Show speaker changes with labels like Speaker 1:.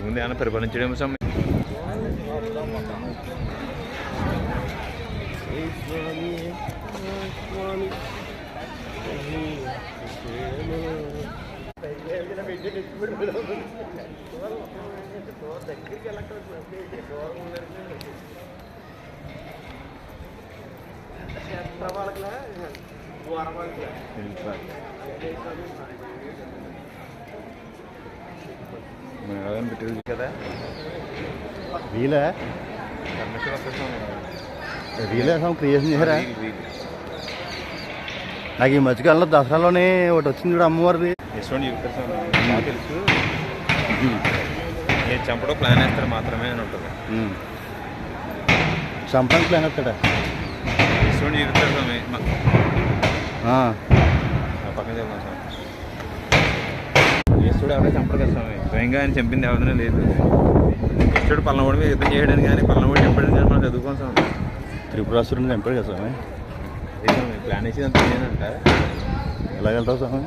Speaker 1: ముందు ఏమైనా పరిపాలించడం స్వామి. మేడం పెట్టేది కదా.
Speaker 2: వీలే? వీలే క్రియేషన్ చేశారా. నాకు ఈ మధ్యకాలంలో దసరాలోనే ఒకటి వచ్చింది చూడు అమ్మవారిది.
Speaker 1: తెలుసు. నేను చంపడం ప్లాన్ వేస్తారు మాత్రమే అని ఉంటుంది.
Speaker 2: చంపడానికి ప్లాన్ వస్తాడా?
Speaker 1: యశ్వంత్ చెప్తారు స్వామి పక్కన చదువుతాం స్వామి యశ్వడు ఎవరైతే చంపడు కదా స్వామి? స్వయంగా ఆయన చంపింది ఎవరినే లేదు. యశ్వడు పల్లనవాడి మీద యుద్ధం చేయడానికి కానీ పల్లనవాడు చంపడానికి కానీ మనం చదువుకోం స్వామి.
Speaker 2: త్రిపురాసురుని చంపాడు కదా స్వామి?
Speaker 1: అదే స్వామి ప్లాన్ వేసేది అంత నేనంట.
Speaker 2: ఎలా వెళ్తావు స్వామి?